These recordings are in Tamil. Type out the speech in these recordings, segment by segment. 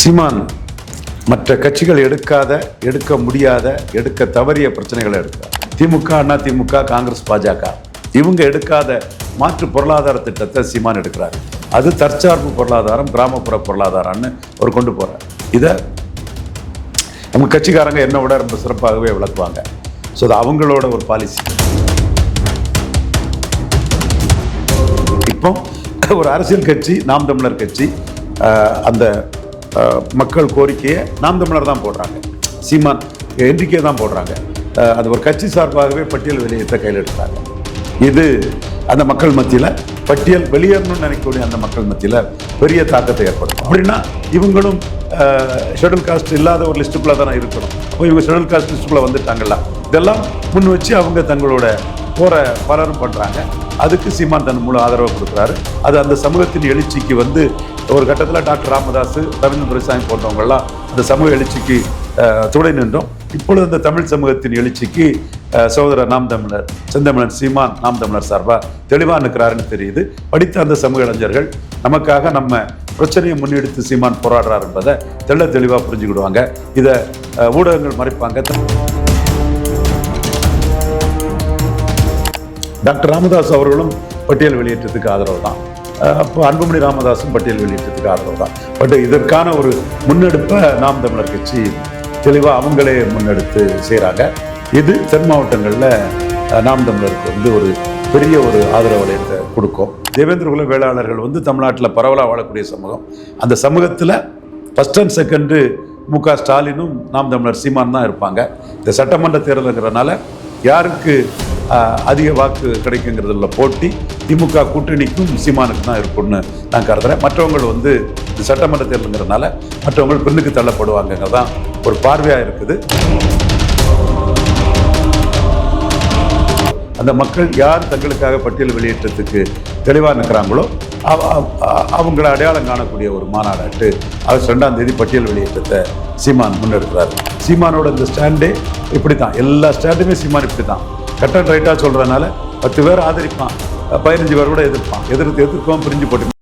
சீமான் மற்ற கட்சிகள் எடுக்காத எடுக்க முடியாத எடுக்க தவறிய பிரச்சனைகளை எடுக்கிறார் திமுக அண்ணா திமுக காங்கிரஸ் பாஜக. இவங்க எடுக்காத மாற்று பொருளாதார திட்டத்தை சீமான் எடுக்கிறார். அது தற்சார்பு பொருளாதாரம் கிராமப்புற பொருளாதாரம்னு அவர் கொண்டு போகிறார் இதை நம்ம கட்சிக்காரங்க என்ன விட ரொம்ப சிறப்பாகவே விளக்குவாங்க. ஸோ அது அவங்களோட ஒரு பாலிசி இப்போ ஒரு அரசியல் கட்சி நாம் தமிழர் கட்சி அந்த மக்கள் கோரிக்கையை நாம் தமிழர் தான் போடுறாங்க. சீமான் எண்ணிக்கை தான் போடுறாங்க. அது ஒரு கட்சி சார்பாகவே பட்டியல் வெளியேற்ற கையில் எடுத்தாங்க. இது அந்த மக்கள் மத்தியில் பட்டியல் வெளியேறணும்னு நினைக்கக்கூடிய அந்த மக்கள் மத்தியில் பெரிய தாக்கத்தை ஏற்படும் அப்படின்னா இவங்களும் ஷெடியூல் காஸ்ட் இல்லாத ஒரு லிஸ்ட்டுக்குள்ளே தானே இருக்கணும். அப்போ இவங்க ஷெடியூல் காஸ்ட் லிஸ்ட்டுக்குள்ளே வந்துட்டாங்கல்ல இதெல்லாம் முன் வச்சு அவங்க தங்களோட போகிற பலரும் பண்ணுறாங்க அதுக்கு சீமான் தன் மூலம் ஆதரவு கொடுக்குறாரு. அது அந்த சமூகத்தின் எழுச்சிக்கு வந்து ஒரு கட்டத்தில் டாக்டர் ராமதாஸ் ரவீந்திர துரைசாமி போன்றவங்கள்லாம் அந்த சமூக எழுச்சிக்கு துணை நின்றோம். இப்பொழுது அந்த தமிழ் சமூகத்தின் எழுச்சிக்கு சகோதரர் நாம் தமிழர் செந்தமிழன் சீமான் நாம் தமிழர் சார்பா தெளிவாக நிற்கிறாருன்னு தெரியுது. படித்த அந்த சமூக இளைஞர்கள் நமக்காக நம்ம பிரச்சனையை முன்னெடுத்து சீமான் போராடுறார் என்பதை தெள்ள தெளிவாக புரிஞ்சுக்கிடுவாங்க. இதை ஊடகங்கள் மறைப்பாங்க. டாக்டர் ராமதாஸ் அவர்களும் பட்டியல் வெளியேற்றத்துக்கு ஆதரவு தான். அப்போ அன்புமணி ராமதாஸும் பட்டியல் வெளியேற்றத்துக்கு ஆதரவு தான். பட் இதற்கான ஒரு முன்னெடுப்பை நாம் தமிழர் கட்சி தெளிவாக அவங்களே முன்னெடுத்து செய்கிறாங்க இது தென் மாவட்டங்களில் நாம் தமிழருக்கு வந்து ஒரு பெரிய ஒரு ஆதரவு கொடுக்கும். தேவேந்திர குல வேளாளர்கள் வந்து தமிழ்நாட்டில் பரவலாக வாழக்கூடிய சமூகம். அந்த சமூகத்தில் ஃபஸ்ட் அண்ட் செகண்டு மு க ஸ்டாலினும் நாம் தமிழர் சீமான் தான் இருப்பாங்க. இந்த சட்டமன்ற தேர்தலுங்கிறனால யாருக்கு அதிக வாக்கு கிடைக்குங்கிறதுல போட்டி. திமுக கூட்டணிக்கும் சீமானுக்கு தான் இருக்கும்னு நான் கருதுறேன். மற்றவங்க வந்து இந்த சட்டமன்ற தேர்தலுங்கிறதுனால மற்றவங்க பின்னுக்கு தள்ளப்படுவாங்கங்கிறது தான் ஒரு பார்வையாக இருக்குது. அந்த மக்கள் யார் தங்களுக்காக பட்டியல் வெளியேற்றத்துக்கு தெளிவாக நிற்கிறாங்களோ அவங்கள அடையாளம் காணக்கூடிய ஒரு மாநாடாட்டு ஆகஸ்ட் ரெண்டாம் தேதி பட்டியல் வெளியேற்றத்தை சீமான் முன்னெடுக்கிறார். சீமானோட இந்த ஸ்டாண்டே இப்படி தான் எல்லா ஸ்டாண்டுமே சீமான் இப்படி தான் கரெக்டாக ரைட்டாக சொல்கிறனால பத்து பேர் ஆதரிப்பான் பதினஞ்சு பேர் கூட எதிர்ப்பான். எதிர்த்து எதிர்க்கவும் பிரிஞ்சு போட்டு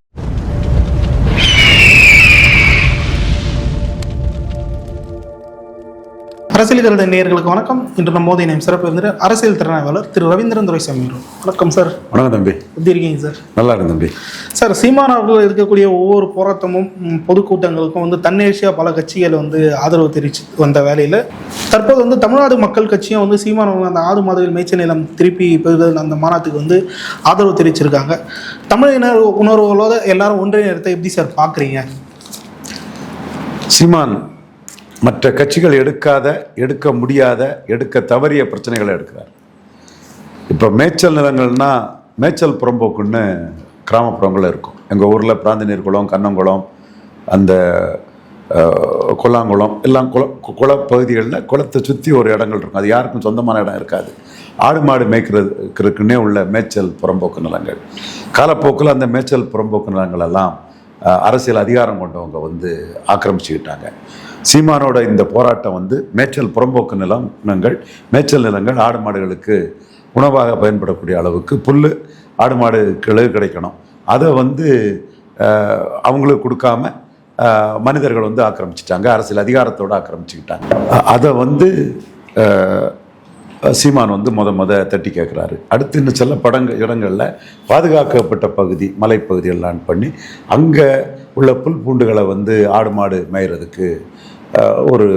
அரசியல் கருட நேயர்களுக்கு வணக்கம். இன்று நம்ம மோதி நேம் சிறப்பு விருந்தினர் அரசியல் திறனாய்வாளர் திரு ரவீந்திரன் துரைசாமி. வணக்கம் சார். வணக்கம் தம்பி. எப்படி இருக்கீங்க சார்? நல்லா இருக்கு தம்பி. சார் சீமான் அவர்கள் இருக்கக்கூடிய ஒவ்வொரு போராட்டமும் பொதுக்கூட்டங்களுக்கும் வந்து தன்னேசியாக பல கட்சிகள் வந்து ஆதரவு தெரிவிச்சு வந்த வேலையில் தற்போது வந்து தமிழ்நாடு மக்கள் கட்சியும் வந்து சீமான் அவங்க அந்த ஆடு மாதங்கள் மேய்ச்சல் நிலம் திருப்பி பெறுதல் அந்த மாநாட்டுக்கு வந்து ஆதரவு தெரிவிச்சிருக்காங்க. தமிழினர் உணர்வுகளோட எல்லாரும் ஒன்றிய நேரத்தை எப்படி சார் பார்க்குறீங்க சீமான் மற்ற கட்சிகள் எடுக்காத எடுக்க முடியாத எடுக்க தவறிய பிரச்சனைகளை எடுக்கிறார். இப்போ மேய்ச்சல் நிலங்கள்னா மேய்ச்சல் புறம்போக்குன்னு கிராமப்புறங்கள் இருக்கும். எங்கள் ஊரில் பிராந்தினீர் குளம் கண்ணங்குளம் அந்த குளாங்குளம் எல்லாம் குள குள பகுதிகளில் குளத்தை சுற்றி ஒரு இடங்கள் இருக்கும். அது யாருக்கும் சொந்தமான இடம் இருக்காது. ஆடு மாடு மேய்க்கிறதுக்குன்னே உள்ள மேய்ச்சல் புறம்போக்கு நிலங்கள். காலப்போக்கில் அந்த மேய்ச்சல் புறம்போக்கு நிலங்கள் எல்லாம் அரசியல் அதிகாரம் கொண்டவங்க வந்து ஆக்கிரமிச்சுக்கிட்டாங்க. சீமானோட இந்த போராட்டம் வந்து மேய்ச்சல் புறம்போக்கு நிலம் நிலங்கள் மேய்ச்சல் நிலங்கள் ஆடு மாடுகளுக்கு உணவாக பயன்படக்கூடிய அளவுக்கு புல் ஆடு மாடுகளுக்கு கிடைக்கணும். அதை வந்து அவங்களுக்கு கொடுக்காம மனிதர்கள் வந்து ஆக்கிரமிச்சிட்டாங்க அரசியல் அதிகாரத்தோடு ஆக்கிரமிச்சுக்கிட்டாங்க. அதை வந்து சீமான் வந்து முத முத தட்டி கேட்குறாரு அடுத்து இன்னும் சில படங்க இடங்களில் பாதுகாக்கப்பட்ட பகுதி மலைப்பகுதி எல்லாம் பண்ணி அங்கே உள்ள புல் பூண்டுகளை வந்து ஆடு மாடு மேய்கிறதுக்கு ஒரு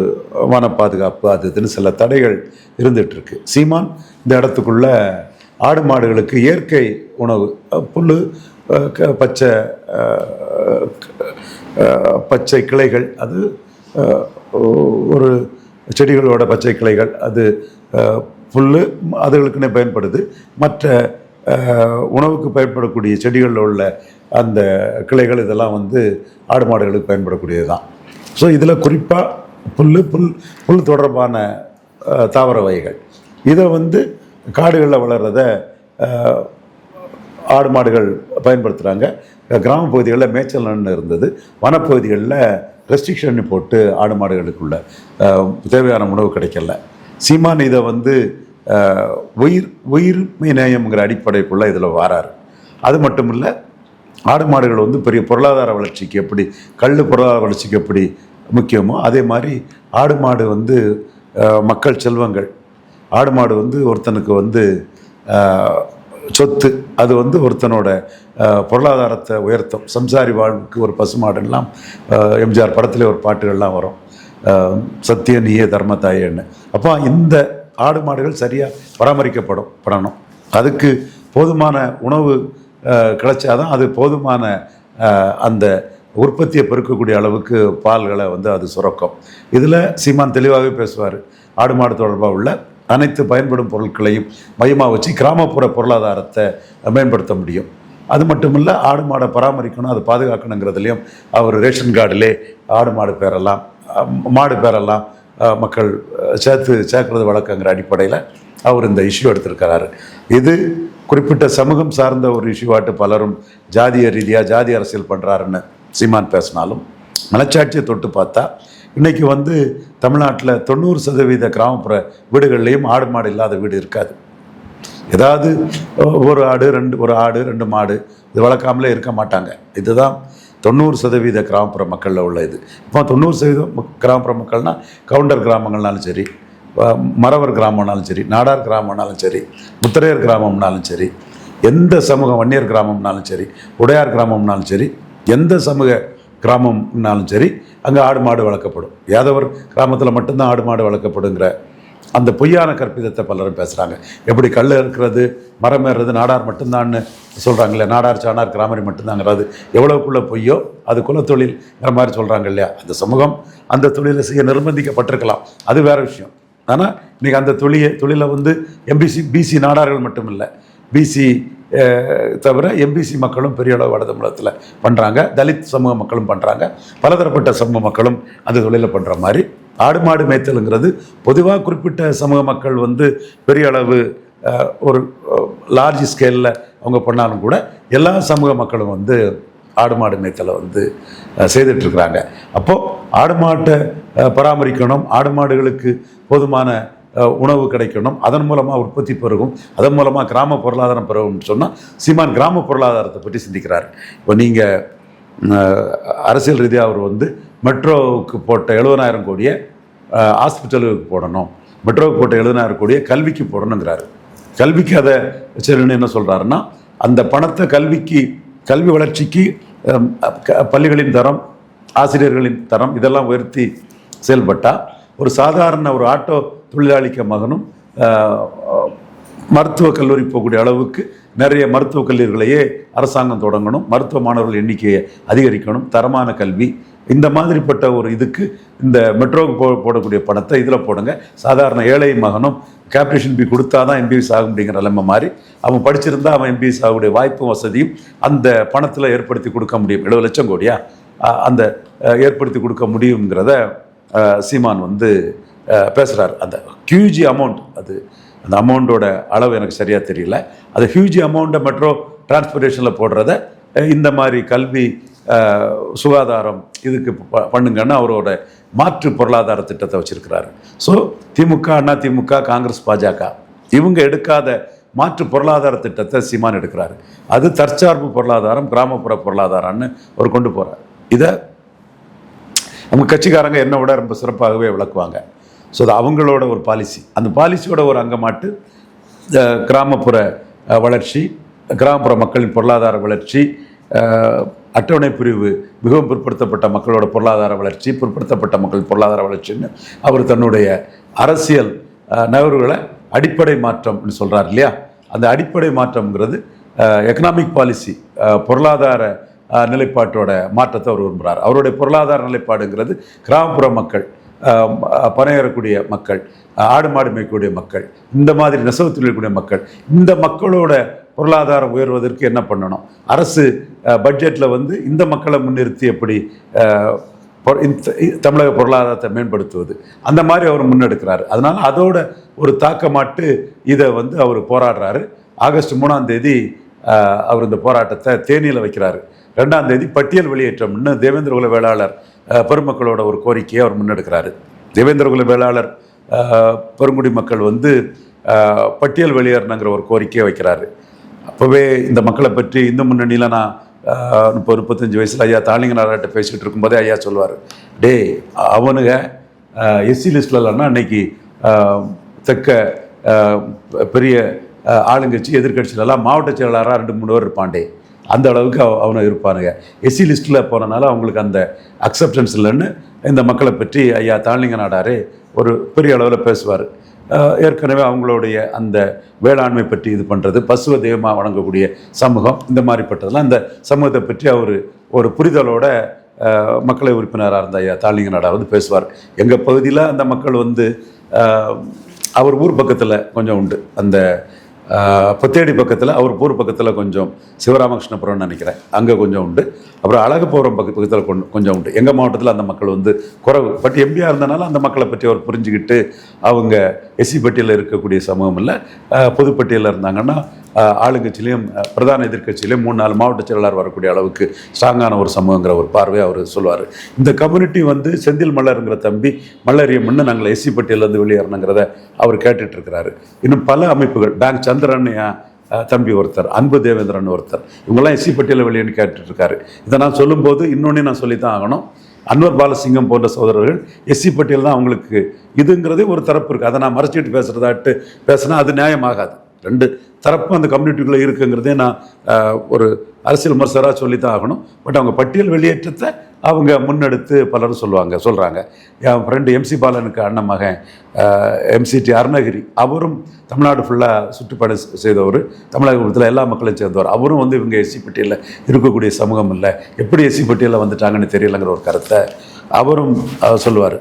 வன பாதுகாப்பு அது இதுன்னு சில தடைகள் இருந்துகிட்ருக்கு சீமான் இந்த இடத்துக்குள்ள ஆடு மாடுகளுக்கு இயற்கை உணவு புல் க- பச்சை பச்சை கிளைகள் அது ஒரு செடிகளோட பச்சை கிளைகள் அது புல் அதுகளுக்குன்னே பயன்படுது. மற்ற உணவுக்கு பயன்படக்கூடிய செடிகளில் உள்ள அந்த கிளைகள் இதெல்லாம் வந்து ஆடு மாடுகளுக்கு பயன்படக்கூடியது தான் ஸோ இதில் குறிப்பாக புல் புல் புல் தொடர்பான தாவர வகைகள். இதை வந்து காடுகளில் வளர்கிறத ஆடு மாடுகள் பயன்படுத்துகிறாங்க கிராம பகுதிகளில் மேய்ச்சல் இருந்தது. வனப்பகுதிகளில் ரெஸ்ட்ரிக்ஷன் போட்டு ஆடு மாடுகளுக்குள்ள தேவையான உணவு கிடைக்கல. சீமான் இதை வந்து உயிர் உயிர்மை நேயம்ங்கிற அடிப்படைக்குள்ளே இதில் வாராரு. அது மட்டும் இல்லை ஆடு மாடுகள் வந்து பெரிய பொருளாதார வளர்ச்சிக்கு எப்படி கல் பொருளாதார வளர்ச்சிக்கு எப்படி முக்கியமோ அதே மாதிரி ஆடு மாடு வந்து மக்கள் செல்வங்கள். ஆடு மாடு வந்து ஒருத்தனுக்கு வந்து சொத்து அது வந்து ஒருத்தனோட பொருளாதாரத்தை உயர்த்தும். சம்சாரி வாழ்வுக்கு ஒரு பசுமாடுலாம் எம்ஜிஆர் படத்தில் ஒரு பாட்டுகள்லாம் வரும். சத்திய நீயே தர்மத்தாயேன்னு அப்போ இந்த ஆடு மாடுகள் சரியாக பராமரிக்கப்படும் படணும். அதுக்கு போதுமான உணவு கிடைச்சாதான் அது போதுமான அந்த உற்பத்தியை பெருக்கக்கூடிய அளவுக்கு பால்களை வந்து அது சுரக்கும். இதில் சீமான் தெளிவாகவே பேசுவார். ஆடு மாடு தொடர்பாக உள்ள அனைத்து பயன்படும் பொருட்களையும் மையமாக வச்சு கிராமப்புற பொருளாதாரத்தை மேம்படுத்த முடியும். அது மட்டும் இல்லை ஆடு மாடை பராமரிக்கணும் அதை பாதுகாக்கணுங்கிறதுலையும் அவர் ரேஷன் கார்டிலே ஆடு மாடு பேரலாம் மாடு பேரலாம் மக்கள் சேர்த்து சேர்க்கறது வழக்கங்கிற அடிப்படையில் அவர் இந்த இஷ்யூ எடுத்திருக்கிறாரு. இது குறிப்பிட்ட சமூகம் சார்ந்த ஒரு இஷ்யூவாட்டு பலரும் ஜாதிய ரீதியாக ஜாதி அரசியல் பண்ணுறாருன்னு சீமான் பேசினாலும் மனச்சாட்சியை தொட்டு பார்த்தா இன்னைக்கு வந்து தமிழ்நாட்டில் தொண்ணூறு சதவீத கிராமப்புற வீடுகள்லேயும் ஆடு மாடு இல்லாத வீடு இருக்காது. ஏதாவது ஒரு ஆடு ரெண்டு ஒரு ஆடு ரெண்டு மாடு இது வளர்க்காமலே இருக்க மாட்டாங்க. இதுதான் தொண்ணூறு சதவீத கிராமப்புற மக்களில் உள்ள இது இப்போ தொண்ணூறு சதவீதம் கிராமப்புற மக்கள்னால் கவுண்டர் கிராமங்கள்னாலும் சரி மறவர் கிராமம்னாலும் சரி நாடார் கிராமம்னாலும் சரி முத்திரையர் கிராமம்னாலும் சரி எந்த சமூகம் வன்னியர் கிராமம்னாலும் சரி உடையார் கிராமம்னாலும் சரி எந்த சமூக கிராமம்னாலும் சரி அங்கே ஆடு மாடு வளர்க்கப்படும். யாதவர் கிராமத்தில் மட்டும்தான் ஆடு மாடு வளர்க்கப்படுங்கிற அந்த பொய்யான கற்பிதத்தை பலரும் பேசுகிறாங்க எப்படி கல் இருக்கிறது மரம் ஏறுறது நாடார் மட்டும்தான்னு சொல்கிறாங்கல்ல நாடார் சாணார் கிராமரி மட்டும்தாங்கிறது எவ்வளோக்குள்ளே பொய்யோ அது குலத்தொழில்ங்கிற மாதிரி சொல்கிறாங்க இல்லையா? அந்த சமூகம் அந்த தொழிலை செய்ய நிர்பந்திக்கப்பட்டிருக்கலாம். அது வேற விஷயம். ஆனால் இன்றைக்கி அந்த தொழிலை தொழிலை வந்து எம்பிசி பிசி நாடார்கள் மட்டும் இல்லை பிசி தவிர எம்பிசி மக்களும் பெரிய அளவு வட தமிழகத்தில் பண்ணுறாங்க தலித் சமூக மக்களும் பண்ணுறாங்க பலதரப்பட்ட சமூக மக்களும் அந்த தொழிலை பண்ணுற மாதிரி ஆடு மாடு மேய்த்தலுங்கிறது பொதுவாக குறிப்பிட்ட சமூக மக்கள் வந்து பெரிய அளவு ஒரு லார்ஜ் ஸ்கேலில் அவங்க பண்ணாலும் கூட எல்லா சமூக மக்களும் வந்து ஆடு மாடு மேய்த்தலை வந்து செய்துட்ருக்குறாங்க. செய்துட்டு இருக்கிறாங்க அப்போது ஆடு மாட்டை பராமரிக்கணும் ஆடு மாடுகளுக்கு போதுமான உணவு கிடைக்கணும் அதன் மூலமாக உற்பத்தி பெருகும் அதன் மூலமாக கிராம பொருளாதாரம் பெருகும்னு சொன்னால் சீமான் கிராம பொருளாதாரத்தை பற்றி சிந்திக்கிறார். இப்போ நீங்கள் அரசியல் ரீதியாக அவர் வந்து மெட்ரோவுக்கு போட்ட எழுபதாயிரம் கோடியை ஹாஸ்பிட்டலுக்கு போடணும். மெட்ரோவுக்கு போட்ட எழுபதாயிரம் கோடியை கல்விக்கு போடணுங்கிறாரு. கல்விக்கு அதை சரின்னு என்ன சொல்கிறாருன்னா அந்த பணத்தை கல்விக்கு கல்வி வளர்ச்சிக்கு பள்ளிகளின் தரம் ஆசிரியர்களின் தரம் இதெல்லாம் உயர்த்தி செயல்பட்டால் ஒரு சாதாரண ஒரு ஆட்டோ தொழிலாளிக்க மகனும் மருத்துவ மருத்துவக் கல்லூரி போகக்கூடிய அளவுக்கு நிறைய மருத்துவக் கல்லூரிகளையே அரசாங்கம் தொடங்கணும் மருத்துவ மாணவர்கள் எண்ணிக்கையை அதிகரிக்கணும் தரமான கல்வி. இந்த மாதிரிப்பட்ட ஒரு இதுக்கு இந்த மெட்ரோவுக்கு போ போடக்கூடிய பணத்தை இதில் போடுங்க. சாதாரண ஏழை மகனும் கேப்டேஷன் பி கொடுத்தா தான் எம்பிஎஸ் ஆக முடியுங்கிற நிலைமை மாதிரி அவன் படிச்சிருந்தா அவன் எம்பிஎஸ் ஆகக்கூடிய வாய்ப்பும் வசதியும் அந்த பணத்தில் ஏற்படுத்தி கொடுக்க முடியும். எழுபது லட்சம் கோடியா? அந்த ஏற்படுத்தி கொடுக்க முடியுங்கிறத சீமான் வந்து பேசுகிறார் அந்த கியூஜி அமௌண்ட் அது அந்த அமௌண்ட்டோட அளவு எனக்கு சரியாக தெரியல. அது ஹியூஜ் அமௌண்ட்டை மெட்ரோ டிரான்ஸ்போர்ட்டேஷனில் போடுறத இந்த மாதிரி கல்வி சுகாதாரம் இதுக்கு ப- பண்ணுங்கன்னு அவரோட மாற்று பொருளாதார திட்டத்தை வச்சுருக்கிறாரு. ஸோ திமுக அண்ணா திமுக காங்கிரஸ் பாஜக இவங்க எடுக்காத மாற்று பொருளாதார திட்டத்தை சீமான் எடுக்கிறாரு. அது தற்சார்பு பொருளாதாரம் கிராமப்புற பொருளாதாரம்னு அவர் கொண்டு போகிறார் இதை நம்ம கட்சிக்காரங்க என்ன விட ரொம்ப சிறப்பாகவே விளக்குவாங்க. ஸோ அது அவங்களோட ஒரு பாலிசி அந்த பாலிசியோட ஒரு அங்கமாட்டு கிராமப்புற வளர்ச்சி கிராமப்புற மக்களின் பொருளாதார வளர்ச்சி அட்டவணை பிரிவு மிகவும் பிற்படுத்தப்பட்ட மக்களோட பொருளாதார வளர்ச்சி பிற்படுத்தப்பட்ட மக்கள் பொருளாதார வளர்ச்சின்னு அவர் தன்னுடைய அரசியல் நகர்வுகளை அடிப்படை மாற்றம்னு சொல்கிறார் இல்லையா? அந்த அடிப்படை மாற்றம்ங்கிறது எக்கனாமிக் பாலிசி பொருளாதார நிலைப்பாட்டோட மாற்றத்தை அவர் விரும்புகிறார் அவருடைய பொருளாதார நிலைப்பாடுங்கிறது கிராமப்புற மக்கள் அஹ், மக்கள் ஆடு மாடு மேய்க்கக்கூடிய மக்கள் இந்த மாதிரி நெசவு தொழில்கூடிய மக்கள் இந்த மக்களோட பொருளாதாரம் உயர்வதற்கு என்ன பண்ணணும்? அரசு பட்ஜெட்டில் வந்து இந்த மக்களை முன்னிறுத்தி எப்படி இந்த- தமிழக பொருளாதாரத்தை மேம்படுத்துவது? அந்த மாதிரி அவர் முன்னெடுக்கிறாரு. அதனால் அதோட ஒரு தாக்கமாட்டு இதை வந்து அவர் போராடுறாரு. ஆகஸ்ட் மூணாம் தேதி அவர் இந்த போராட்டத்தை தேனியில் வைக்கிறாரு. ரெண்டாம் தேதி பட்டியல் வெளியேற்றம்னு தேவேந்திரகுல வேளாளர் பெருமக்களோட ஒரு கோரிக்கையை அவர் முன்னெடுக்கிறாரு. தேவேந்திரகுல வேளாளர் பெருங்குடி மக்கள் வந்து பட்டியல் வெளியேறணுங்கிற ஒரு கோரிக்கையை வைக்கிறாரு. அப்போவே இந்த மக்களை பற்றி இந்த முன்னணியில் நான் முப்பது முப்பத்தஞ்சு வயசில் ஐயா தாளிங்க நாராட்ட பேசிகிட்டு இருக்கும்போதே ஐயா சொல்லுவார் டேய் அவனுங்க எஸ்சி லிஸ்ட்டில் இல்லைன்னா அன்னைக்கு தெக்க பெரிய ஆளுங்கட்சி எதிர்கட்சியிலலாம் மாவட்ட செயலாளராக ரெண்டு மூணு பேர் இருப்பான்டே அந்த அளவுக்கு அவனை இருப்பானுங்க. எஸ்சி லிஸ்ட்டில் போனனால அவங்களுக்கு அந்த அக்செப்டன்ஸ் இல்லைன்னு இந்த மக்களை பற்றி ஐயா தாளிங்க நாடாரே ஒரு பெரிய அளவில் பேசுவார். ஏற்கனவே அவங்களுடைய அந்த வேளாண்மை பற்றி இது பண்ணுறது பசுவ தெய்வமாக வணங்கக்கூடிய சமூகம் இந்த மாதிரிப்பட்டதெல்லாம் இந்த சமூகத்தை பற்றி அவர் ஒரு புரிதலோட மக்களை உறுப்பினராக இருந்த ஐயா தாளிங்க நாடார் வந்து பேசுவார். எங்கள் பகுதியில் அந்த மக்கள் வந்து அவர் ஊர் பக்கத்தில் கொஞ்சம் உண்டு. அந்த பொத்தேடி பக்கத்தில் அவர் ஊர் பக்கத்தில் கொஞ்சம் சிவராமகிருஷ்ணபுரம்னு நினைக்கிறேன். அங்கே கொஞ்சம் உண்டு. அப்புறம் அழகப்புறம் பக்க பக்கத்தில் கொஞ்சம் உண்டு. எங்கள் மாவட்டத்தில் அந்த மக்கள் வந்து குறைவு பட் எம்பியாக இருந்தனால அந்த மக்களை பற்றி அவர் புரிஞ்சுக்கிட்டு அவங்க எஸ்சி பட்டியலில் இருக்கக்கூடிய சமூகம் இல்லை பொதுப்பட்டியலில் இருந்தாங்கன்னா ஆளுங்கட்சியிலையும் பிரதான எதிர்கட்சியிலையும் மூணு நாலு மாவட்ட செயலாளர் வரக்கூடிய அளவுக்கு ஸ்ட்ராங்கான ஒரு சமூகங்கிற ஒரு பார்வையை அவர் சொல்லுவார். இந்த கம்யூனிட்டி வந்து செந்தில் மல்லருங்கிற தம்பி மல்லரியம்னு நாங்கள் எஸ்சி பட்டியலேருந்து வெளியேறணுங்கிறத அவர் கேட்டுட்டு இருக்கிறாரு இன்னும் பல அமைப்புகள் பேங்க் சந்திரன் தம்பி ஒருத்தர் அன்பு தேவேந்திரன் ஒருத்தர் இவங்கெல்லாம் எஸ்சி பட்டியலில் வெளியேன்னு கேட்டுட்ருக்காரு. இதை நான் சொல்லும்போது இன்னொன்னே நான் சொல்லி தான் ஆகணும். அன்வர் பாலசிங்கம் போன்ற சோதரர்கள் எஸ்சி பட்டியல் தான் அவங்களுக்கு இதுங்கிறதே ஒரு தரப்பு இருக்குது அதை நான் மறைச்சிட்டு பேசுகிறதாட்டு பேசினா அது நியாயமாகாது. ரெண்டு தரப்பும் அந்த கம்யூனிட்டிக்குள்ளே இருக்குங்கிறதே நான் ஒரு அரசியல் விமர்சகராக சொல்லித்தான் ஆகணும். பட் அவங்க பட்டியல் வெளியேற்றத்தை அவங்க முன்னெடுத்து பலரும் சொல்லுவாங்க சொல்கிறாங்க என் ஃப்ரெண்டு எம்சி பாலனுக்கு அண்ணன் மகன் எம்சிடி அருணகிரி அவரும் தமிழ்நாடு ஃபுல்லாக சுற்றுப்பாடு செய்தவர். தமிழகத்தில் எல்லா மக்களையும் சேர்ந்தவர். அவரும் வந்து இவங்க எஸ்சி பட்டியலில் இருக்கக்கூடிய சமூகம் இல்லை. எப்படி எஸ்சி பட்டியலில் வந்துட்டாங்கன்னு தெரியலங்கிற ஒரு கருத்தை அவரும் சொல்லுவார்.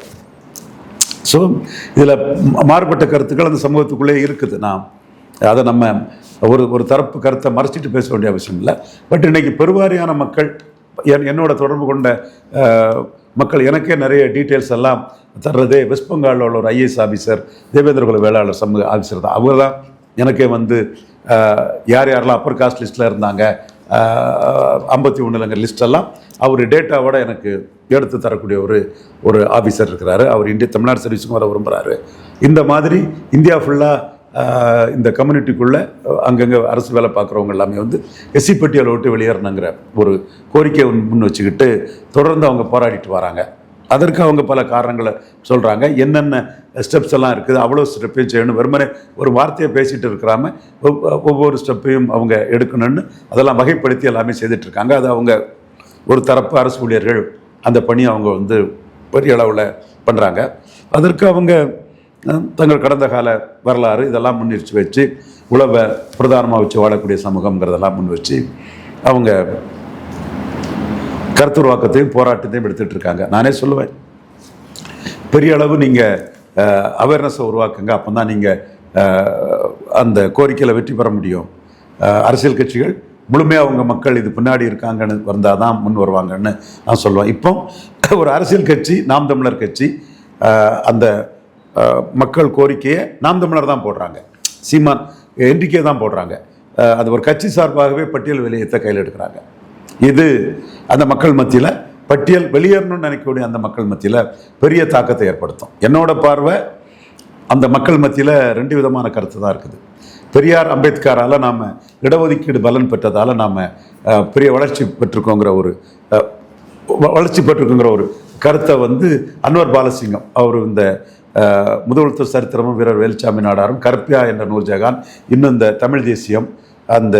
ஸோ இதில் மாறுபட்ட கருத்துக்கள் அந்த சமூகத்துக்குள்ளே இருக்குது. நான் அதை நம்ம ஒரு ஒரு தரப்பு கருத்தை மறைச்சிட்டு பேச வேண்டிய அவசியம் இல்லை. பட் இன்னைக்கு பெருவாரியான மக்கள் என் என்னோட தொடர்பு கொண்ட மக்கள் எனக்கே நிறைய டீட்டெயில்ஸ் எல்லாம் தர்றது வெஸ்ட் பெங்காலில் உள்ள ஒரு ஐஏஎஸ் ஆஃபீஸர் தேவேந்திரகுல வேளாளர் சமூக ஆஃபீஸர் தான். அவங்க தான் எனக்கே வந்து யார் யாரெல்லாம் அப்பர் காஸ்ட் லிஸ்ட்டில் இருந்தாங்க ஐம்பத்தி ஒன்றுலங்கிற லிஸ்டெல்லாம் அவர் டேட்டாவோட எனக்கு எடுத்து தரக்கூடிய ஒரு ஒரு ஆஃபீஸர் இருக்கிறாரு. அவர் இந்திய தமிழ்நாடு சர்வீஸுக்கும் வர விரும்புகிறாரு இந்த மாதிரி இந்தியா ஃபுல்லாக இந்த கம்யூனிட்டிக்குள்ளே அங்கங்கே அரசு வேலை பார்க்குறவங்க எல்லாமே வந்து எஸ்சி பட்டியலை விட்டு வெளியேறணுங்கிற ஒரு கோரிக்கையை முன் முன் வச்சுக்கிட்டு தொடர்ந்து அவங்க போராடிட்டு வராங்க. அதற்கு அவங்க பல காரணங்களை சொல்கிறாங்க என்னென்ன ஸ்டெப்ஸ் எல்லாம் இருக்குது அவ்வளோ ஸ்டெப்பையும் செய்யணும். வெறுமனே ஒரு வார்த்தையை பேசிகிட்டு இருக்கிறாம ஒவ்வொரு ஸ்டெப்பையும் அவங்க எடுக்கணும்னு அதெல்லாம் வகைப்படுத்தி எல்லாமே செய்துட்டு இருக்காங்க. அது அவங்க ஒரு தரப்பு அரசு ஊழியர்கள் அந்த பணியை அவங்க வந்து பெரிய அளவில் பண்ணுறாங்க அதற்கு அவங்க தங்கள் கடந்த கால வரலாறு இதெல்லாம் முன்னிச்சு வச்சு உழவை பிரதானமாக வச்சு வாழக்கூடிய சமூகங்கிறதெல்லாம் முன் வச்சு அவங்க கருத்துருவாக்கத்தையும் போராட்டத்தையும் எடுத்துட்டு இருக்காங்க. நானே சொல்லுவேன். பெரிய அளவு நீங்கள் அவேர்னஸை உருவாக்குங்க. அப்போ தான் நீங்கள் அந்த கோரிக்கையில் வெற்றி பெற முடியும். அரசியல் கட்சிகள் முழுமையாக அவங்க மக்கள் இது பின்னாடி இருக்காங்கன்னு வந்தால் தான் முன் வருவாங்கன்னு நான் சொல்லுவேன். இப்போ ஒரு அரசியல் கட்சி நாம் தமிழர் கட்சி அந்த மக்கள் கோரிக்கையை நாம் தமிழர் தான் போடுறாங்க. சீமான் என்டிகே தான் போடுறாங்க. அது ஒரு கட்சி சார்பாகவே பட்டியல் வெளியேற்ற கையில் எடுக்கிறாங்க. இது அந்த மக்கள் மத்தியில் பட்டியல் வெளியேறணும்னு நினைக்கக்கூடிய அந்த மக்கள் மத்தியில் பெரிய தாக்கத்தை ஏற்படுத்தும். என்னோட பார்வை அந்த மக்கள் மத்தியில் ரெண்டு விதமான கருத்து தான் இருக்குது. பெரியார் அம்பேத்கரால் நாம் இடஒதுக்கீடு பலன் பெற்றதால் நாம் பெரிய வளர்ச்சி பெற்றுக்கோங்கிற ஒரு வ- வளர்ச்சி பெற்றுக்கோங்கிற ஒரு கருத்தை வந்து அன்வர் பாலசிங்கம் அவர் இந்த அஹ், சரித்திரமும் வீரர் வேலுச்சாமி நாடாரும் கற்பியா என்ற நூர்ஜஹான் இன்னும் இந்த தமிழ் தேசியம் அந்த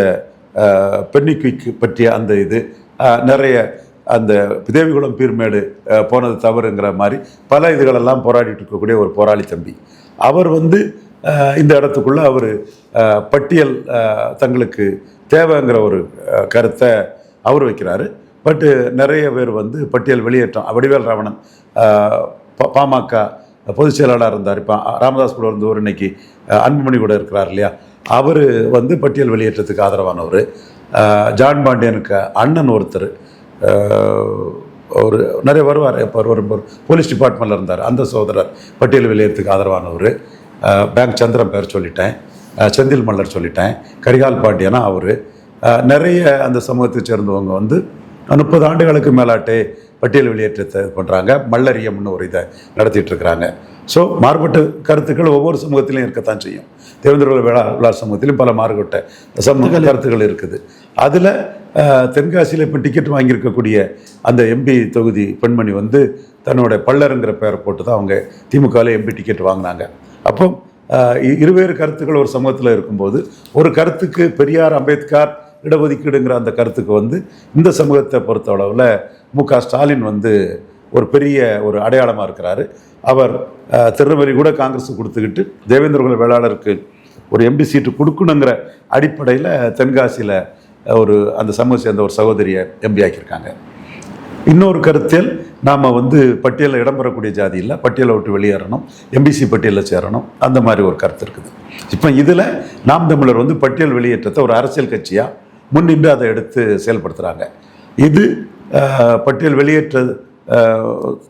அஹ், பெண்ணிக்குய்க்கு பற்றிய அந்த இது நிறைய அந்த தேவிகுளம் பீர்மேடு போனது தவறுங்கிற மாதிரி பல இதுகளெல்லாம் போராடிட்டு இருக்கக்கூடிய ஒரு போராளி தம்பி. அவர் வந்து இந்த இடத்துக்குள்ள அவர் பட்டியல் தங்களுக்கு தேவைங்கிற ஒரு கருத்தை அவர் வைக்கிறாரு. பட்டு நிறைய பேர் வந்து பட்டியல் வெளியேற்றம் வடிவேல் ராவணன் பாமக பொதுச் செயலாளராக இருந்தார். இப்போ ராமதாஸ் கூட இருந்தவர் இன்னைக்கு அன்புமணி கூட இருக்கிறார் இல்லையா? அவர் வந்து பட்டியல் வெளியேற்றத்துக்கு ஆதரவானவர். ஜான் பாண்டியனுக்கு அண்ணன் ஒருத்தர். ஒரு நிறைய வருவார். இப்போ ஒரு போலீஸ் டிபார்ட்மெண்ட்டில் இருந்தார். அந்த சோதரர் பட்டியல் வெளியேறத்துக்கு ஆதரவானவர். பேங்க் சந்திரன் பேர் சொல்லிட்டேன். செந்தில் மல்லர் சொல்லிட்டேன். கரிகால் பாண்டியனா அவர். நிறைய அந்த சமூகத்தை சேர்ந்தவங்க வந்து முப்பது ஆண்டுகளுக்கு மேலாட்டே பட்டியல் வெளியேற்றத்தை இது பண்ணுறாங்க மல்லரியம்னு ஒரு இதை நடத்திட்டு இருக்கிறாங்க ஸோ மாறுபட்ட கருத்துக்கள் ஒவ்வொரு சமூகத்திலையும் இருக்கத்தான் செய்யும். தேவேந்திர வேளாளர் சமூகத்திலும் பல மாறுபட்ட சமூக கருத்துக்கள் இருக்குது. அதில் தென்காசியில் இப்போ டிக்கெட் வாங்கியிருக்கக்கூடிய அந்த எம்பி தொகுதி பெண்மணி வந்து தன்னோட பல்லருங்கிற பெயரை போட்டு தான் அவங்க திமுகவில் எம்பி டிக்கெட் வாங்கினாங்க. அப்போ இருவேறு கருத்துக்கள் ஒரு சமூகத்தில் இருக்கும்போது ஒரு கருத்துக்கு பெரியார் அம்பேத்கர் இடஒதுக்கீடுங்கிற அந்த கருத்துக்கு வந்து இந்த சமூகத்தை பொறுத்தளவில் மு க ஸ்டாலின் வந்து ஒரு பெரிய ஒரு அடையாளமாக இருக்கிறாரு. அவர் திருநெல்வேலி கூட காங்கிரஸ் கொடுத்துக்கிட்டு தேவேந்திரகுல வேளாளருக்கு ஒரு எம்பி சீட்டு கொடுக்கணுங்கிற அடிப்படையில் தென்காசியில் ஒரு அந்த சமூக சேர்ந்த ஒரு சகோதரியை எம்பி ஆக்கியிருக்காங்க. இன்னொரு கருத்தில் நாம் வந்து பட்டியலில் இடம்பெறக்கூடிய ஜாதி இல்லை பட்டியலை விட்டு வெளியேறணும் எம்பிசி பட்டியலில் சேரணும் அந்த மாதிரி ஒரு கருத்து இருக்குது. இப்போ இதில் நாம் தமிழர் வந்து பட்டியல் வெளியேற்றத்தை ஒரு அரசியல் கட்சியாக முன்னின்று அதை எடுத்து செயல்படுத்துகிறாங்க இது பட்டியல் வெளியேற்ற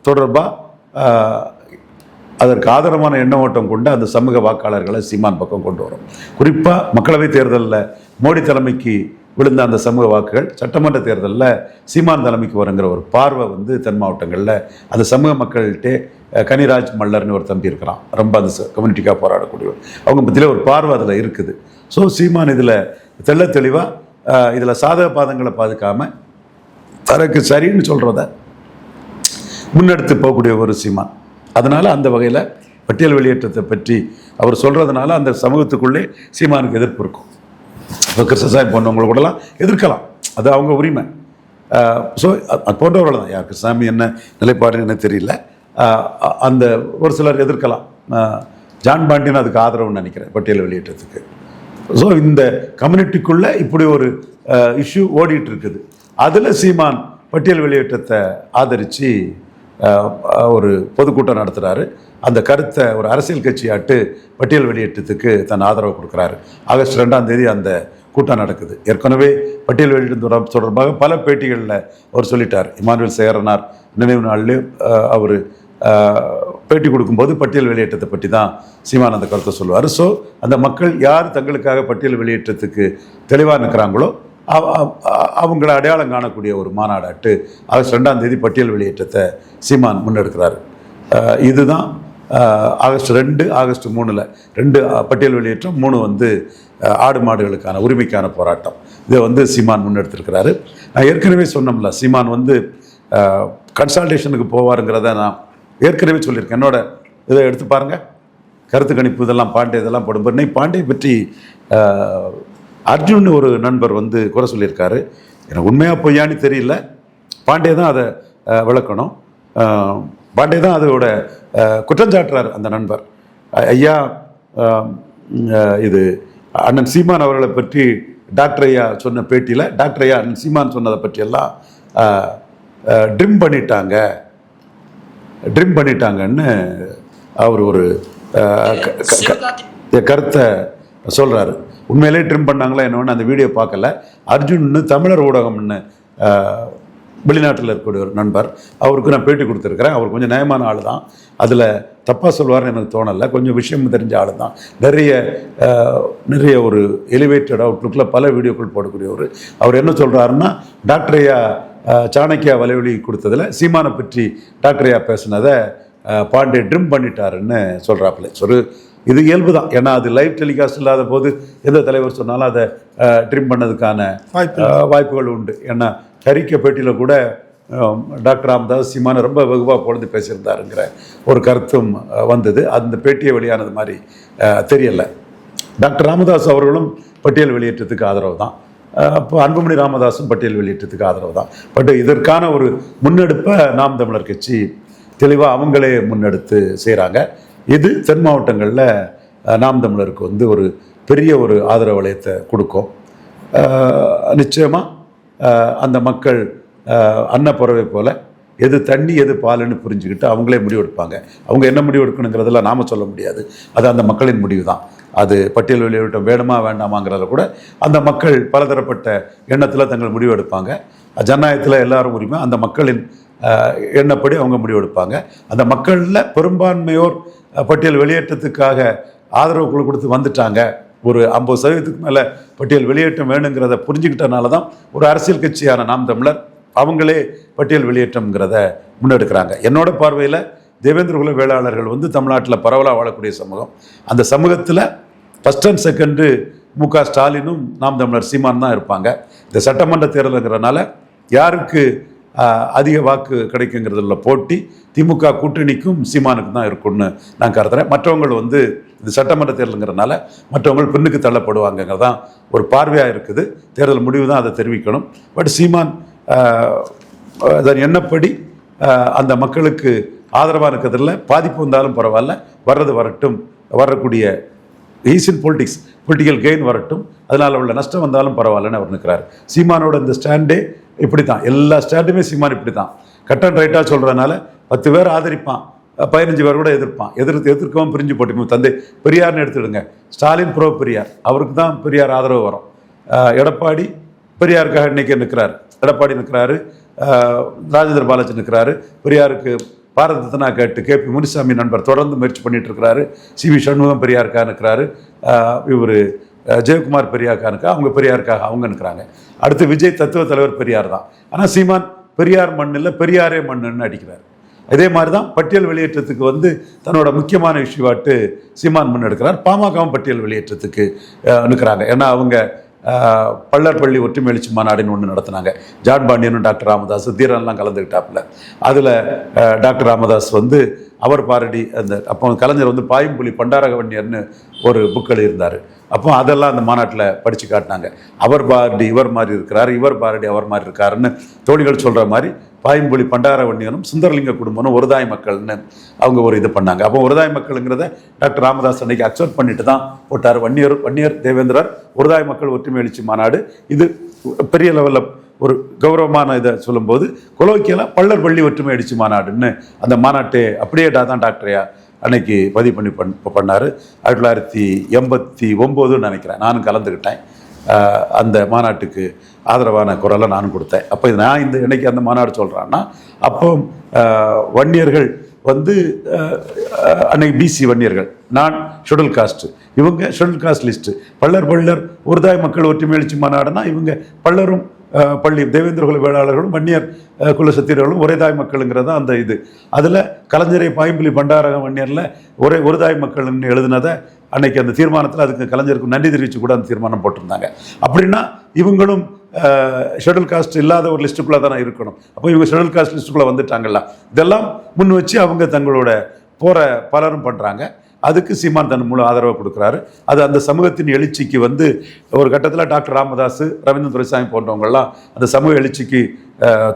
தொடர்பாக அதற்கு ஆதரவான எண்ண ஓட்டம் கொண்டு அந்த சமூக வாக்காளர்களை சீமான் பக்கம் கொண்டு வரும். குறிப்பாக மக்களவைத் தேர்தலில் மோடி தலைமைக்கு விழுந்த அந்த சமூக வாக்குகள் சட்டமன்ற தேர்தலில் சீமான் தலைமைக்கு வருங்கிற ஒரு பார்வை வந்து தென் மாவட்டங்களில் அந்த சமூக மக்கள்கிட்டே கனிராஜ் மல்லர்னு ஒரு தம்பி இருக்கிறான். ரொம்ப அந்த கம்யூனிட்டிக்காக போராடக்கூடியவர். அவங்க பற்றியில் ஒரு பார்வை அதில் இருக்குது. ஸோ சீமான் இதில் தெள்ள தெளிவாக இதில் சாதக பாதங்களை பாதுகாம தனக்கு சரின்னு சொல்கிறத முன்னெடுத்து போகக்கூடிய ஒரு சீமான். அதனால் அந்த வகையில் பட்டியல் வெளியேற்றத்தை பற்றி அவர் சொல்கிறதுனால அந்த சமூகத்துக்குள்ளே சீமானுக்கு எதிர்ப்பு இருக்கும். இப்போ கிருஷ்ணசாமி போன்றவங்களை கூடலாம் எதிர்க்கலாம். அது அவங்க உரிமை. ஸோ போன்றவர்கள் தான். யார் கிருஷ்ணசாமி என்ன நிலைப்பாடுன்னு என்ன தெரியல. அந்த ஒரு சிலர் எதிர்க்கலாம். ஜான் பாண்டியன் அதுக்கு ஆதரவுன்னு நினைக்கிறேன் பட்டியல் வெளியேற்றத்துக்கு. ஸோ இந்த கம்யூனிட்டிக்குள்ளே இப்படி ஒரு இஷ்யூ ஓடிட்டு இருக்குது அதில் சீமான் பட்டியல் வெளியேற்றத்தை ஆதரித்து ஒரு பொதுக்கூட்டம் நடத்துகிறாரு அந்த கருத்தை ஒரு அரசியல் கட்சியாட்டு பட்டியல் வெளியேற்றத்துக்கு தன் ஆதரவு கொடுக்குறாரு. ஆகஸ்ட் ரெண்டாம் தேதி அந்த கூட்டம் நடக்குது. ஏற்கனவே பட்டியல் வெளியீடு தொடர்பாக பல பேட்டிகளில் அவர் சொல்லிட்டார். இமானுவேல் சேரனார் நினைவு நாளில் அவர் பேட்டி கொடுக்கும்போது பட்டியல் வெளியேற்றத்தை பற்றி தான் சீமான் அந்த கருத்தை சொல்லுவார். ஸோ அந்த மக்கள் யார் தங்களுக்காக பட்டியல் வெளியேற்றத்துக்கு தெளிவாக நிற்கிறாங்களோ அவங்கள அடையாளம் காணக்கூடிய ஒரு மாநாடாட்டு ஆகஸ்ட் ரெண்டாம் தேதி பட்டியல் வெளியேற்றத்தை சீமான் முன்னெடுக்கிறாரு. இதுதான் ஆகஸ்ட் ரெண்டு ஆகஸ்ட் மூணில் ரெண்டு பட்டியல் வெளியேற்றம் மூணு வந்து ஆடு மாடுகளுக்கான உரிமைக்கான போராட்டம். இதை வந்து சீமான் முன்னெடுத்திருக்கிறாரு. நான் ஏற்கனவே சொன்னோம்ல சீமான் வந்து கன்சல்டேஷனுக்கு போவாருங்கிறத நான் ஏற்கனவே சொல்லியிருக்கேன். என்னோட இதை எடுத்து பாருங்கள் கருத்து கணிப்பு இதெல்லாம் பாண்டே இதெல்லாம் போடும்போது இன்னைக்கு பாண்டே பற்றி அர்ஜுன் ஒரு நண்பர் வந்து குறை சொல்லியிருக்காரு. எனக்கு உண்மையாக பொய்யான்னு தெரியல. பாண்டே தான் அதை விளக்கணும். பாண்டே தான் அதோட குற்றஞ்சாட்டுறார் அந்த நண்பர். ஐயா இது அண்ணன் சீமான் அவர்களை பற்றி டாக்டர் ஐயா சொன்ன பேட்டியில் டாக்டர் ஐயா அண்ணன் சீமான் சொன்னதை பற்றியெல்லாம் ட்ரிம் பண்ணிட்டாங்க. ட்ரிம் பண்ணிட்டாங்கன்னு அவர் ஒரு கருத்தை சொல்கிறாரு உண்மையிலே ட்ரிம் பண்ணாங்களா என்னன்னு அந்த வீடியோ பார்க்கல. அர்ஜுன்னு தமிழர் ஊடகம்னு வெளிநாட்டில் இருக்கக்கூடிய ஒரு நண்பர். அவருக்கு நான் பேட்டி கொடுத்துருக்குறேன். அவர் கொஞ்சம் நியாயமான ஆள் தான் அதில் தப்பாக சொல்வார்னு எனக்கு தோணலை. கொஞ்சம் விஷயம் தெரிஞ்ச ஆள் தான் நிறைய நிறைய ஒரு எலிவேட்டட் அவுட்லுக்கில் பல வீடியோக்கள் போடக்கூடியவர். அவர் என்ன சொல்கிறாருன்னா டாக்டர் ஐயா அஹ், சாணக்கியா வலைவலி கொடுத்ததில் சீமானை பற்றி டாக்டர் ஐயா பேசினதை பாண்டே ட்ரிம் பண்ணிட்டாருன்னு சொல்கிறாப்புல ஒரு இது இயல்பு தான் ஏன்னா அது லைவ் டெலிகாஸ்ட் இல்லாத போது எந்த தலைவர் சொன்னாலும் அதை ட்ரிம் பண்ணதுக்கான வாய்ப்புகள் உண்டு. ஏன்னா ஹரிக்க பேட்டியில் கூட டாக்டர் ராமதாஸ் சீமான ரொம்ப வெகுவாக பொழுது பேசியிருந்தாருங்கிற ஒரு கருத்தும் வந்தது. அந்த பேட்டியை வெளியானது மாதிரி தெரியல. டாக்டர் ராமதாஸ் அவர்களும் பட்டியல் வெளியேற்றத்துக்கு ஆதரவு தான் இப்போ அப்போ அன்புமணி ராமதாஸும் பட்டியல் வெளியிட்டதுக்கு ஆதரவு தான். பட் இதற்கான ஒரு முன்னெடுப்பை நாம் தமிழர் கட்சி தெளிவாக அவங்களே முன்னெடுத்து செய்கிறாங்க இது தென் மாவட்டங்களில் நாம் தமிழருக்கு வந்து ஒரு பெரிய ஒரு ஆதரவு வளையத்தை கொடுக்கும். நிச்சயமாக அந்த மக்கள் அன்னப்பறவை போல் எது தண்ணி எது பாலுன்னு புரிஞ்சுக்கிட்டு அவங்களே முடிவெடுப்பாங்க. அவங்க என்ன முடிவு எடுக்கணுங்கிறதெல்லாம் நாம் சொல்ல முடியாது. அது அந்த மக்களின் முடிவு தான் அது பட்டியல் வெளியிட்டம் வேணுமா வேண்டாமாங்கிறத கூட அந்த மக்கள் பலதரப்பட்ட எண்ணத்தில் தங்கள் முடிவு எடுப்பாங்க ஜனநாயகத்தில் எல்லாரும் உரிமை அந்த மக்களின் எண்ணப்படி அவங்க முடிவெடுப்பாங்க. அந்த மக்களில் பெரும்பான்மையோர் பட்டியல் வெளியேற்றத்துக்காக ஆதரவு குழு கொடுத்து வந்துட்டாங்க. ஒரு ஐம்பது சதவீதத்துக்கு மேலே பட்டியல் வெளியேற்றம் வேணுங்கிறத புரிஞ்சுக்கிட்டனால தான் ஒரு அரசியல் கட்சியான நாம் தமிழர் அவங்களே பட்டியல் வெளியேற்றம்ங்கிறத முன்னெடுக்கிறாங்க. என்னோட பார்வையில் தேவேந்திர குல வேளாளர்கள் வந்து தமிழ்நாட்டில் பரவலாக வாழக்கூடிய சமூகம். அந்த சமூகத்தில் ஃபர்ஸ்ட் அண்ட் செகண்டு மு க ஸ்டாலினும் நாம் தமிழர் சீமான் தான் இருப்பாங்க. இந்த சட்டமன்ற தேர்தலுங்கிறனால யாருக்கு அதிக வாக்கு கிடைக்குங்கிறதுல போட்டி திமுக கூட்டணிக்கும் சீமானுக்கும் தான் இருக்கும்னு நான் கருதுறேன். மற்றவங்க வந்து இந்த சட்டமன்ற தேர்தலுங்கிறனால மற்றவங்க பின்னுக்கு தள்ளப்படுவாங்கங்கிறது தான் ஒரு பார்வையாக இருக்குது. தேர்தல் முடிவு தான் அதை தெரிவிக்கணும். பட் சீமான் அதன் எண்ணப்படி அந்த மக்களுக்கு ஆதரவாக இருக்கிறதுல பாதிப்பு வந்தாலும் பரவாயில்ல. வர்றது வரட்டும் வரக்கூடிய ease in politics political gain வரட்டும். அதனால் உள்ள நஷ்டம் வந்தாலும் பரவாயில்லன்னு அவர் நிற்கிறார் சீமானோட இந்த ஸ்டாண்டே இப்படி தான் எல்லா ஸ்டாண்டுமே சீமான் இப்படி தான் கட் அண்ட் ரைட்டாக சொல்கிறதுனால பத்து பேர் ஆதரிப்பான். பதினஞ்சு பேர் கூட எதிர்ப்பான். எதிர்த்து எதிர்க்கவும் பிரிஞ்சு போட்டு. தந்தை பெரியார்னு எடுத்துடுங்க. ஸ்டாலின் ப்ரோ பெரியார். அவருக்கு தான் பெரியார் ஆதரவு வரும். எடப்பாடி பெரியாருக்காக இன்றைக்கி நிற்கிறார் எடப்பாடி நிற்கிறாரு ராஜேந்திர பாலாஜி நிற்கிறாரு பெரியாருக்கு பாரத ரத்னா கேட்டு கே பி முனிசாமி நண்பர் தொடர்ந்து முயற்சி பண்ணிட்டு இருக்கிறாரு சி வி சண்முகம் பெரியாருக்காக இருக்கிறாரு இவர் ஜெயக்குமார் பெரியாருக்காக இருக்கா அவங்க பெரியாருக்காக அவங்க இருக்கிறாங்க அடுத்து விஜய் தத்துவ தலைவர் பெரியார் தான். ஆனால் சீமான் பெரியார் மண்ணில் பெரியாரே மண்ணுன்னு அடிக்கிறார். அதே மாதிரி தான் பட்டியல் வெளியேற்றத்துக்கு வந்து தன்னோட முக்கியமான விஷயவாட்டு சீமான் முன்னெடுக்கிறார் பாமகவும் பட்டியல் வெளியேற்றத்துக்கு நிற்கிறாங்க. ஏன்னா அவங்க பள்ளர் பள்ளி ஒற்றுமை எழுச்சி மாநாடுன்னு ஒன்று நடத்தினாங்க. ஜான் பாண்டியனும் டாக்டர் ராமதாஸ் தீரன்லாம் கலந்துக்கிட்டாப்புல அதில் டாக்டர் ராமதாஸ் வந்து அவர் பாரடி அந்த அப்போ கலைஞர் வந்து பாயும்புலி பண்டாரகவன்யர்னு ஒரு புக் எழுதியிருந்தார். அப்போ அதெல்லாம் அந்த மாநாட்டில் படித்து காட்டினாங்க. அவர் பாரடி இவர் மாதிரி இருக்கிறார் இவர் பாரடி அவர் மாதிரி இருக்காருன்னு தோழிகள் சொல்கிற மாதிரி பாயம்பொழி பண்டாரவண்ணியனும் சுந்தரலிங்க குடும்பமும் ஒருதாய் மக்கள்னு அவங்க ஒரு இது பண்ணாங்க. அப்போ ஒருதாய் மக்களுங்கிறத டாக்டர் ராமதாஸ் அன்னைக்கு அக்செப்ட் பண்ணிட்டு தான் போட்டார். வன்னியர் வன்னியர் தேவேந்திரர் ஒருதாய் மக்கள் ஒற்றுமை எழுச்சி மாநாடு. இது பெரிய லெவலில் ஒரு கௌரவமான இதை சொல்லும்போது கொலோக்கியலாக பள்ளர் பள்ளி ஒற்றுமை அடிச்சு மாநாடுன்னு அந்த மாநாட்டு அப்படியே தான் டாக்டரையா அன்னைக்கு பதிவு பண்ணி பண் பண்ணார். ஆயிரத்தி தொள்ளாயிரத்தி எண்பத்தி ஒம்போதுன்னு நினைக்கிறேன். நானும் கலந்துக்கிட்டேன். அந்த மாநாட்டுக்கு ஆதரவான குரலை நானும் கொடுத்தேன். அப்போ இது நான் இந்த இன்னைக்கு அந்த மாநாடு சொல்கிறேன்னா அப்போ வன்னியர்கள் வந்து அன்னைக்கு பிசி வன்னியர்கள். நான் ஷெடியூல் காஸ்ட்டு இவங்க schedule caste list Pallar Pallar ஒருதாய் மக்கள் ஒற்றுமை எழுச்சி மாநாடுனா இவங்க பள்ளரும் பள்ளி தேவேந்திர குல வேளாளர்களும் வன்னியர் குலசத்திரர்களும் ஒரே தாய் மக்களுங்கிறது தான் அந்த இது. அதில் கலைஞரை பாயம்புலி பண்டாரகம் வன்னியரில் ஒரே ஒரு தாய் மக்கள்னு எழுதினதை அன்னைக்கு அந்த தீர்மானத்தில் அதுக்கு கலைஞருக்கு நன்றி தெரிவித்து கூட அந்த தீர்மானம் போட்டிருந்தாங்க. அப்படின்னா இவங்களும் ஷெடியூல் காஸ்ட் இல்லாத ஒரு லிஸ்ட்டுக்குள்ளே தானே இருக்கணும். அப்போ இவங்க ஷெடியூல் காஸ்ட் லிஸ்ட்டுக்குள்ளே வந்துட்டாங்கல்ல. இதெல்லாம் முன் வச்சு அவங்க தங்களோட போகிற பலரும் பண்ணுறாங்க அதுக்கு சீமான் தன் மூலம் ஆதரவை கொடுக்குறாரு. அது அந்த சமூகத்தின் எழுச்சிக்கு வந்து ஒரு கட்டத்தில் டாக்டர் ராமதாஸ் ரவீந்திர துரைசாமி போன்றவங்கள்லாம் அந்த சமூக எழுச்சிக்கு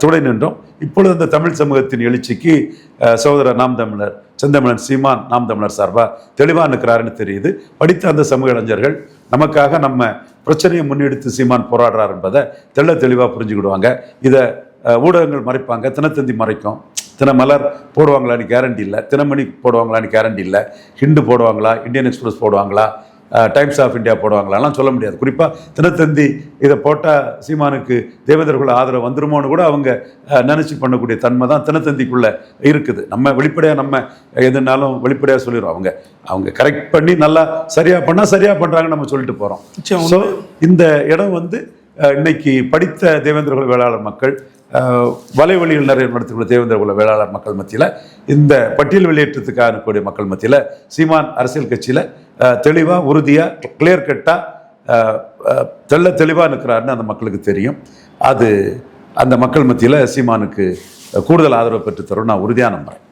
துணை நின்றோம். இப்பொழுது அந்த தமிழ் சமூகத்தின் எழுச்சிக்கு சகோதரர் நாம் தமிழர் செந்தமிழன் சீமான் நாம் தமிழர் சார்பாக தெளிவாக நிற்கிறாருன்னு தெரியுது. படித்த அந்த சமூக இளைஞர்கள் நமக்காக நம்ம பிரச்சனையை முன்னெடுத்து சீமான் போராடுறார் என்பதை தெள்ள தெளிவாக புரிஞ்சுக்கிடுவாங்க. இதை ஊடகங்கள் மறைப்பாங்க தினத்தந்தி மறைக்கும். தினமலர் போடுவாங்களான்னு கேரண்டி இல்லை. தினமணி போடுவாங்களான்னு கேரண்டி இல்லை. ஹிண்டு போடுவாங்களா? இந்தியன் எக்ஸ்பிரஸ் போடுவாங்களா? டைம்ஸ் ஆஃப் இந்தியா போடுவாங்களாலாம் சொல்ல முடியாது. குறிப்பாக தினத்தந்தி இதை போட்டால் சீமானுக்கு தேவேந்திரகுல ஆதரவு வந்துருமோன்னு கூட அவங்க நினைச்சு பண்ணக்கூடிய தன்மை தான் தினத்தந்திக்குள்ளே இருக்குது. நம்ம வெளிப்படையாக நம்ம எதுனாலும் வெளிப்படையாக சொல்லிடுறோம் அவங்க. அவங்க கரெக்ட் பண்ணி நல்லா சரியாக பண்ணால் சரியாக பண்ணுறாங்கன்னு நம்ம சொல்லிட்டு போகிறோம் ஸோ இந்த இடம் வந்து இன்னைக்கு படித்த தேவேந்திரகுல வேளாளர் மக்கள் வலைவழியில் நிறைய நடத்தக்கூடிய தேவேந்திரகுல வேளாளர் மக்கள் மத்தியில் இந்த பட்டியல் வெளியேற்றத்துக்காக இருக்கக்கூடிய மக்கள் மத்தியில் சீமான் அரசியல் கட்சியில் தெளிவாக உறுதியாக கிளியர் கட்டாக தெள்ள தெளிவாக நிற்கிறாருன்னு அந்த மக்களுக்கு தெரியும். அது அந்த மக்கள் மத்தியில் சீமானுக்கு கூடுதல் ஆதரவு பெற்று தரும் நான் உறுதியாக நம்புகிறேன்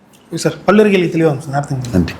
சார் பல்லறிகளை தெளிவாக நன்றி.